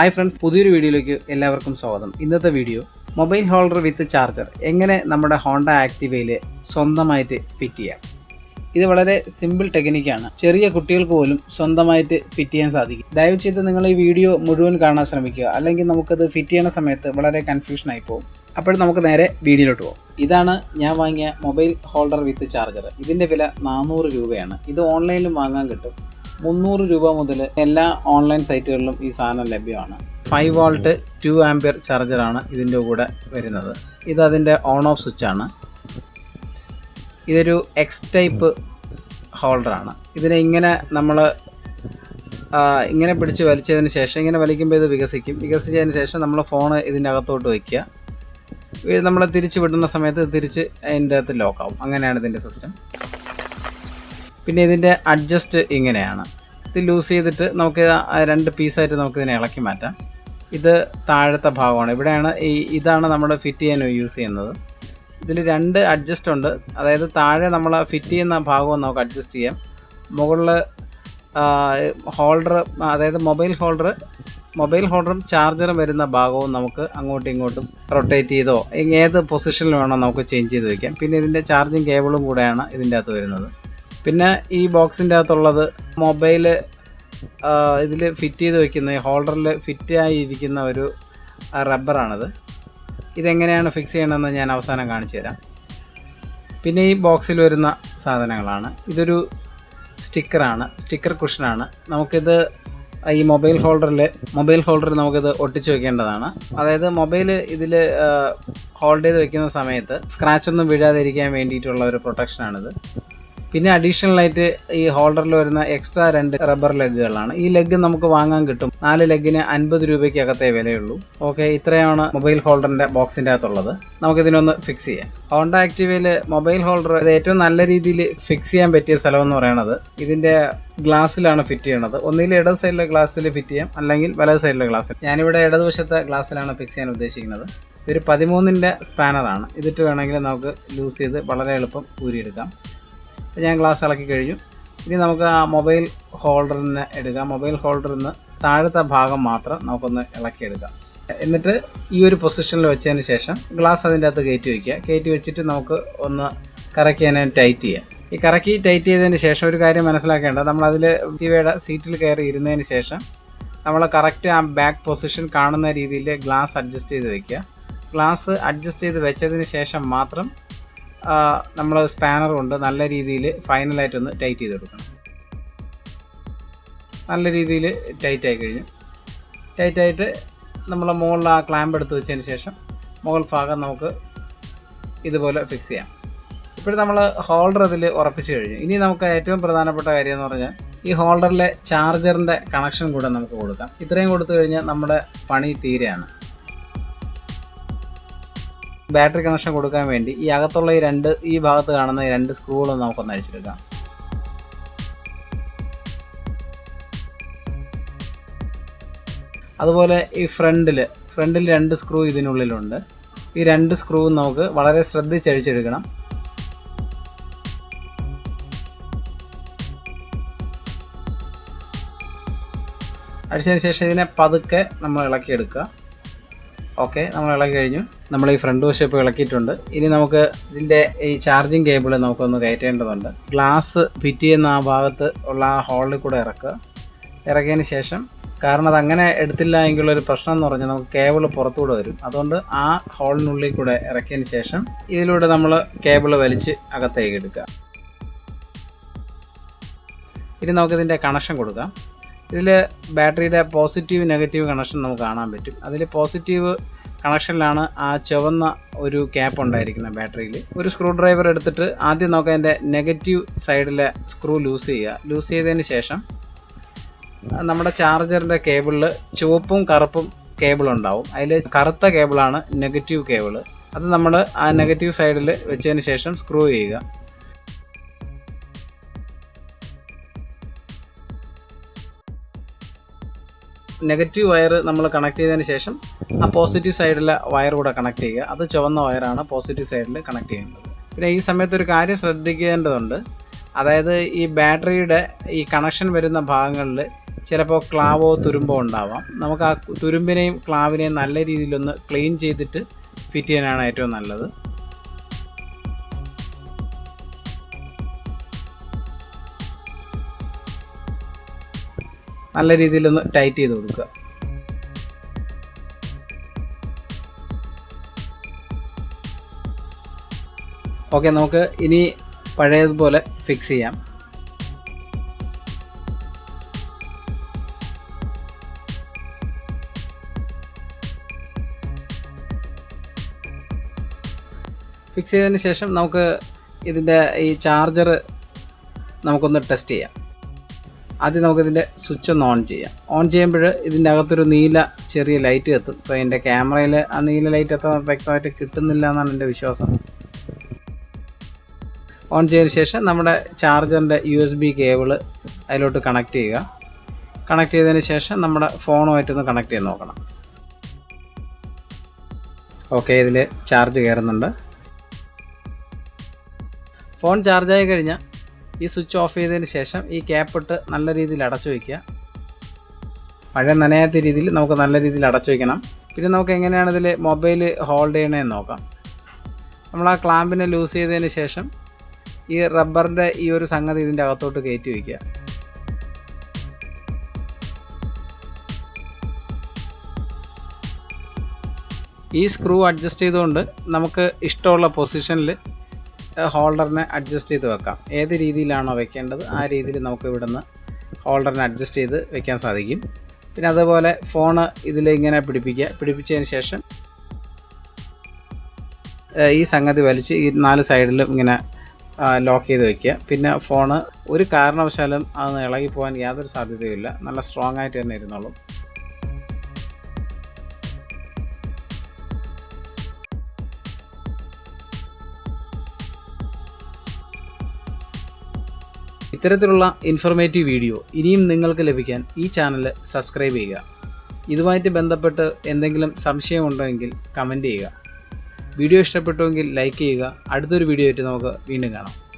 Hi friends പുതിയൊരു വീഡിയോയിലേക്ക് എല്ലാവർക്കും സ്വാഗതം. ഇന്നത്തെ video mobile holder with charger. എങ്ങനെ നമ്മുടെ ഹോണ്ട ആക്ടിവയിൽ സ്വന്തമായിട്ട് ഫിറ്റ് ചെയ്യാം? ഇത് വളരെ സിമ്പിൾ ടെക്നിക്കാണ് ചെറിയ കുട്ടികൾക്ക് പോലും സ്വന്തമായിട്ട് ഫിറ്റ് ചെയ്യാൻ സാധിക്കും. ദയവ് ചെയ്ത് നിങ്ങൾ ഈ വീഡിയോ മുഴുവൻ കാണാൻ ശ്രമിക്കുക. അല്ലെങ്കിൽ നമുക്കത് ഫിറ്റ് ചെയ്യുന്ന സമയത്ത് വളരെ കൺഫ്യൂഷൻ ആയി പോകും. അപ്പോൾ നമുക്ക് നേരെ വീഡിയോയിലോട്ട് പോകും ഇതാണ് ഞാൻ വാങ്ങിയ മൊബൈൽ ഹോൾഡർ വിത്ത് ചാർജർ. ഇതിന്റെ വില നാനൂറ് രൂപയാണ്. ഇത് ഓൺലൈനിലും വാങ്ങാൻ കിട്ടും. മുന്നൂറ് രൂപ മുതൽ എല്ലാ ഓൺലൈൻ സൈറ്റുകളിലും ഈ സാധനം ലഭ്യമാണ്. ഫൈവ് വോൾട്ട് ടു ആംപിയർ ചാർജറാണ് ഇതിന്റെ കൂടെ വരുന്നത്. ഇത് അതിന്റെ ഓൺ ഓഫ് സ്വിച്ചാണ് ഇതൊരു എക്സ് ടൈപ്പ് ഹോൾഡറാണ് ഇതിനെ ഇങ്ങനെ നമ്മൾ ഇങ്ങനെ പിടിച്ച് വലിച്ചതിന് ശേഷം ഇങ്ങനെ വലിക്കുമ്പോൾ ഇത് വികസിക്കും. വികസിച്ചതിന് ശേഷം നമ്മൾ ഫോൺ ഇതിന്റെ അകത്തോട്ട് വയ്ക്കുക. നമ്മൾ തിരിച്ച് വിടുന്ന സമയത്ത് തിരിച്ച് അതിന്റെ അകത്ത് ലോക്കാവും അങ്ങനെയാണ് ഇതിന്റെ സിസ്റ്റം പിന്നെ ഇതിന്റെ അഡ്ജസ്റ്റ് ഇങ്ങനെയാണ്. ഇത് ലൂസ് ചെയ്തിട്ട് നമുക്ക് രണ്ട് പീസായിട്ട് നമുക്ക് ഇതിനെ ഇളക്കി മാറ്റാം. ഇത് താഴത്തെ ഭാഗമാണ്. ഇവിടെയാണ് ഈ ഇതാണ് നമ്മൾ ഫിറ്റ് ചെയ്യാൻ യൂസ് ചെയ്യുന്നത്. ഇതിൽ രണ്ട് അഡ്ജസ്റ്റ് ഉണ്ട്. അതായത് താഴെ നമ്മൾ ഫിറ്റ് ചെയ്യുന്ന ഭാഗവും നമുക്ക് അഡ്ജസ്റ്റ് ചെയ്യാം. മുകളിൽ ഹോൾഡർ അതായത് മൊബൈൽ ഹോൾഡർ മൊബൈൽ ഹോൾഡറും ചാർജറും വരുന്ന ഭാഗവും നമുക്ക് അങ്ങോട്ടും ഇങ്ങോട്ടും റൊട്ടേറ്റ് ചെയ്തോ ഏത് പൊസിഷനിൽ വേണോ നമുക്ക് ചേഞ്ച് ചെയ്ത് വയ്ക്കാം പിന്നെ ഇതിന്റെ ചാർജിങ് കേബിളും കൂടെയാണ് ഇതിന്റെ അകത്ത് വരുന്നത്. പിന്നെ ഈ ബോക്സിന്റെ അകത്തുള്ളത് മൊബൈൽ ഇതിൽ ഫിറ്റ് ചെയ്ത് വെക്കുന്ന ഹോൾഡറിൽ ഫിറ്റ് ആയിരിക്കുന്ന ഒരു റബ്ബറാണിത്. ഇതെങ്ങനെയാണ് ഫിക്സ് ചെയ്യണമെന്ന് ഞാൻ അവസാനം കാണിച്ചു തരാം. പിന്നെ ഈ ബോക്സിൽ വരുന്ന സാധനങ്ങളാണ്. ഇതൊരു സ്റ്റിക്കറാണ് സ്റ്റിക്കർ കുഷനാണ്. നമുക്കിത് ഈ മൊബൈൽ ഹോൾഡറിൽ മൊബൈൽ ഹോൾഡറിൽ നമുക്കിത് ഒട്ടിച്ച് വെക്കേണ്ടതാണ്. അതായത് മൊബൈൽ ഇതിൽ ഹോൾഡ് ചെയ്ത് വെക്കുന്ന സമയത്ത് സ്ക്രാച്ച് ഒന്നും വീഴാതിരിക്കാൻ വേണ്ടിയിട്ടുള്ള ഒരു പ്രൊട്ടക്ഷനാണിത്. പിന്നെ അഡീഷണൽ ആയിട്ട് ഈ ഹോൾഡറിൽ വരുന്ന എക്സ്ട്രാ രണ്ട് റബ്ബർ ലെഗുകളാണ് ഈ ലെഗ് നമുക്ക് വാങ്ങാൻ കിട്ടും. നാല് ലെഗിന് അൻപത് രൂപയ്ക്ക് അകത്തേ വിലയുള്ളൂ. ഓക്കെ ഇത്രയാണ് മൊബൈൽ ഹോൾഡറിന്റെ ബോക്സിന്റെ അകത്തുള്ളത്. നമുക്കിതിനൊന്ന് ഫിക്സ് ചെയ്യാം. ഹോണ്ട ആക്റ്റീവയിൽ മൊബൈൽ ഹോൾഡർ ഇത് ഏറ്റവും നല്ല രീതിയിൽ ഫിക്സ് ചെയ്യാൻ പറ്റിയ സ്ഥലം എന്ന് പറയുന്നത് ഇതിന്റെ ഗ്ലാസ്സിലാണ് ഫിറ്റ് ചെയ്യണത്. ഒന്നിൽ ഇടത് സൈഡിലെ ഗ്ലാസ്സിൽ ഫിറ്റ് ചെയ്യാം. അല്ലെങ്കിൽ വലത് സൈഡിലെ ഗ്ലാസ്സിൽ ഞാനിവിടെ ഇടതുവശത്തെ ഗ്ലാസ്സിലാണ് ഫിക്സ് ചെയ്യാൻ ഉദ്ദേശിക്കുന്നത്. ഇതൊരു പതിമൂന്നിന്റെ സ്പാനറാണ് ഇതിട്ട് വേണമെങ്കിൽ നമുക്ക് ലൂസ് ചെയ്ത് വളരെ എളുപ്പം ഊരിയെടുക്കാം. ഞാൻ ഗ്ലാസ് ഇളക്കി കഴിഞ്ഞു. ഇനി നമുക്ക് ആ മൊബൈൽ ഹോൾഡറിൽ നിന്ന് എടുക്കാം. മൊബൈൽ ഹോൾഡറിൽ നിന്ന് താഴത്തെ ഭാഗം മാത്രം നമുക്കൊന്ന് ഇളക്കിയെടുക്കാം. എന്നിട്ട് ഈ ഒരു പൊസിഷനിൽ വെച്ചതിന് ശേഷം ഗ്ലാസ് അതിന്റെ അകത്ത് കയറ്റി വയ്ക്കുക കയറ്റി വെച്ചിട്ട് നമുക്ക് ഒന്ന് കറക്കി അതിനെ ടൈറ്റ് ചെയ്യാം. ഈ കറക്കി ടൈറ്റ് ചെയ്തതിന് ശേഷം ഒരു കാര്യം മനസ്സിലാക്കേണ്ടത് നമ്മളതിൽ ടിവിയുടെ സീറ്റിൽ കയറി ഇരുന്നതിന് ശേഷം നമ്മൾ കറക്റ്റ് ആ ബാക്ക് പൊസിഷൻ കാണുന്ന രീതിയിൽ ഗ്ലാസ് അഡ്ജസ്റ്റ് ചെയ്ത് വെക്കുക. ഗ്ലാസ് അഡ്ജസ്റ്റ് ചെയ്ത് വെച്ചതിന് ശേഷം മാത്രം നമ്മൾ സ്പാനർ കൊണ്ട് നല്ല രീതിയിൽ ഫൈനലായിട്ടൊന്ന് ടൈറ്റ് ചെയ്ത് കൊടുക്കണം. നല്ല രീതിയിൽ ടൈറ്റ് ആയി കഴിഞ്ഞു. ടൈറ്റായിട്ട് നമ്മൾ മുകളിൽ ആ ക്ലാമ്പ് എടുത്ത് വെച്ചതിന് ശേഷം മുകൾ ഭാഗം നമുക്ക് ഇതുപോലെ ഫിക്സ് ചെയ്യാം. ഇപ്പോൾ നമ്മൾ ഹോൾഡർ അതിൽ ഉറപ്പിച്ച് കഴിഞ്ഞു. ഇനി നമുക്ക് ഏറ്റവും പ്രധാനപ്പെട്ട കാര്യം എന്ന് പറഞ്ഞാൽ ഈ ഹോൾഡറിലെ ചാർജറിന്റെ കണക്ഷൻ കൂടെ നമുക്ക് കൊടുക്കാം. ഇത്രയും കൊടുത്തു കഴിഞ്ഞാൽ നമ്മുടെ പണി തീരെയാണ്. ബാറ്ററി കണക്ഷൻ കൊടുക്കാൻ വേണ്ടി ഈ അകത്തുള്ള ഈ രണ്ട് ഈ ഭാഗത്ത് കാണുന്ന ഈ രണ്ട് സ്ക്രൂകളും നമുക്കൊന്ന് അഴിച്ചെടുക്കാം. അതുപോലെ ഈ ഫ്രണ്ടിൽ ഫ്രണ്ടിൽ രണ്ട് സ്ക്രൂ ഇതിനുള്ളിലുണ്ട്. ഈ രണ്ട് സ്ക്രൂ നമുക്ക് വളരെ ശ്രദ്ധിച്ചഴിച്ചെടുക്കണം. അഴിച്ചതിന് ശേഷം ഇതിനെ പതുക്കെ നമ്മൾ ഇളക്കിയെടുക്കുക. ഓക്കെ നമ്മൾ ഇളക്കി കഴിഞ്ഞു. നമ്മൾ ഈ ഫ്രണ്ട് വശം ഇപ്പോൾ ഇളക്കിയിട്ടുണ്ട്. ഇനി നമുക്ക് ഇതിന്റെ ഈ ചാർജിങ് കേബിൾ നമുക്കൊന്ന് കയറ്റേണ്ടതുണ്ട്. ഗ്ലാസ് ഫിറ്റ് ചെയ്യുന്ന ആ ഭാഗത്ത് ഉള്ള ആ ഹോളിൽ കൂടെ ഇറക്കുക. ഇറക്കിയതിന് ശേഷം കാരണം അത് അങ്ങനെ എടുത്തില്ല എങ്കിലൊരു പ്രശ്നം എന്ന് പറഞ്ഞാൽ നമുക്ക് കേബിൾ പുറത്തുകൂടെ വരും. അതുകൊണ്ട് ആ ഹോളിനുള്ളിൽ കൂടെ ഇറക്കിയതിന് ശേഷം ഇതിലൂടെ നമ്മൾ കേബിൾ വലിച്ച് അകത്തേക്ക് എടുക്കുക. ഇനി നമുക്കിതിന്റെ കണക്ഷൻ കൊടുക്കാം. ഇതിൽ ബാറ്ററിയുടെ പോസിറ്റീവ് നെഗറ്റീവ് കണക്ഷൻ നമുക്ക് കാണാൻ പറ്റും. അതിൽ പോസിറ്റീവ് കണക്ഷനിലാണ് ആ ചുവന്ന ഒരു ക്യാപ്പ് ഉണ്ടായിരിക്കുന്നത് ബാറ്ററിയിൽ ഒരു സ്ക്രൂ ഡ്രൈവർ എടുത്തിട്ട് ആദ്യം നമുക്ക് അതിന്റെ നെഗറ്റീവ് സൈഡിലെ സ്ക്രൂ ലൂസ് ചെയ്യുക. ലൂസ് ചെയ്തതിന് ശേഷം നമ്മുടെ ചാർജറിന്റെ കേബിളിൽ ചുവപ്പും കറുപ്പും കേബിൾ ഉണ്ടാവും. അതിൽ കറുത്ത കേബിളാണ് നെഗറ്റീവ് കേബിൾ അത് നമ്മൾ ആ നെഗറ്റീവ് സൈഡിൽ വെച്ചതിന് ശേഷം സ്ക്രൂ ചെയ്യുക. നെഗറ്റീവ് വയർ നമ്മൾ കണക്ട് ചെയ്തതിന് ശേഷം ആ പോസിറ്റീവ് സൈഡിലെ വയർ കൂടെ കണക്ട് ചെയ്യുക. അത് ചുവന്ന വയറാണ് പോസിറ്റീവ് സൈഡിൽ കണക്ട് ചെയ്യേണ്ടത് പിന്നെ ഈ സമയത്ത് ഒരു കാര്യം ശ്രദ്ധിക്കേണ്ടതുണ്ട്. അതായത് ഈ ബാറ്ററിയുടെ ഈ കണക്ഷൻ വരുന്ന ഭാഗങ്ങളിൽ ചിലപ്പോൾ ക്ലാവോ തുരുമ്പോ ഉണ്ടാവാം. നമുക്ക് ആ തുരുമ്പിനെയും ക്ലാവിനെയും നല്ല രീതിയിലൊന്ന് ക്ലീൻ ചെയ്തിട്ട് ഫിറ്റ് ചെയ്യാനാണ് ഏറ്റവും നല്ലത്. നല്ല രീതിയിലൊന്ന് ടൈറ്റ് ചെയ്ത് കൊടുക്കുക. ഓക്കെ നമുക്ക് ഇനി പഴയതുപോലെ ഫിക്സ് ചെയ്യാം. ഫിക്സ് ചെയ്തതിന് ശേഷം നമുക്ക് ഇതിന്റെ ഈ ചാർജർ നമുക്കൊന്ന് ടെസ്റ്റ് ചെയ്യാം. ആദ്യം നമുക്കിതിന്റെ സ്വിച്ച് ഒന്ന് ഓൺ ചെയ്യാം. ഓൺ ചെയ്യുമ്പോൾ ഇതിന്റെ അകത്തൊരു നീല ചെറിയ ലൈറ്റ് എത്തും. അപ്പോൾ എന്റെ ക്യാമറയിൽ ആ നീല ലൈറ്റ് അത്ര വ്യക്തമായിട്ട് കിട്ടുന്നില്ല എന്നാണ് എന്റെ വിശ്വാസം. ഓൺ ചെയ്തതിന് ശേഷം നമ്മുടെ ചാർജറിന്റെ യു എസ് ബി കേബിൾ അതിലോട്ട് കണക്ട് ചെയ്യുക. കണക്ട് ചെയ്തതിന് ശേഷം നമ്മുടെ ഫോണുമായിട്ടൊന്ന് കണക്ട് ചെയ്ത് നോക്കണം. ഓക്കെ ഇതിൽ ചാർജ് കയറുന്നുണ്ട്. ഫോൺ ചാർജായി കഴിഞ്ഞാൽ ഈ സ്വിച്ച് ഓഫ് ചെയ്തതിന് ശേഷം ഈ ക്യാപ്പ് ഇട്ട് നല്ല രീതിയിൽ അടച്ചു വയ്ക്കുക പഴയ നനയാത്ത രീതിയിൽ നമുക്ക് നല്ല രീതിയിൽ അടച്ചു വയ്ക്കണം പിന്നെ നമുക്ക് എങ്ങനെയാണ് ഇതിൽ മൊബൈൽ ഹോൾഡ് ചെയ്യണതെന്ന് നോക്കാം. നമ്മൾ ആ ക്ലാമ്പിനെ ലൂസ് ചെയ്തതിന് ശേഷം ഈ റബ്ബറിന്റെ ഈ ഒരു സംഗതി ഇതിന്റെ അകത്തോട്ട് കയറ്റി വയ്ക്കുക ഈ സ്ക്രൂ അഡ്ജസ്റ്റ് ചെയ്തുകൊണ്ട് നമുക്ക് ഇഷ്ടമുള്ള പൊസിഷനിൽ ഹോൾഡറിനെ അഡ്ജസ്റ്റ് ചെയ്ത് വെക്കാം. ഏത് രീതിയിലാണോ വെക്കേണ്ടത് ആ രീതിയിൽ നമുക്ക് ഇവിടുന്ന് ഹോൾഡറിനെ അഡ്ജസ്റ്റ് ചെയ്ത് വെക്കാൻ സാധിക്കും. പിന്നെ അതുപോലെ ഫോണ് ഇതിൽ ഇങ്ങനെ പിടിപ്പിക്കുക. പിടിപ്പിച്ചതിന് ശേഷം ഈ സംഗതി വലിച്ച് ഈ നാല് സൈഡിലും ഇങ്ങനെ ലോക്ക് ചെയ്ത് വെക്കുക. പിന്നെ ഫോണ് ഒരു കാരണവശാലും അത് ഇളകി പോകാൻ യാതൊരു സാധ്യതയുമില്ല. നല്ല സ്ട്രോങ് ആയിട്ട് തന്നെ ഇരുന്നോളും. ഇത്തരത്തിലുള്ള ഇൻഫർമേറ്റീവ് വീഡിയോ ഇനിയും നിങ്ങൾക്ക് ലഭിക്കാൻ ഈ ചാനൽ സബ്സ്ക്രൈബ് ചെയ്യുക. ഇതുമായിട്ട് ബന്ധപ്പെട്ട് എന്തെങ്കിലും സംശയമുണ്ടെങ്കിൽ കമന്റ് ചെയ്യുക. വീഡിയോ ഇഷ്ടപ്പെട്ടുവെങ്കിൽ ലൈക്ക് ചെയ്യുക. അടുത്തൊരു വീഡിയോ ആയിട്ട് നമുക്ക് വീണ്ടും കാണാം.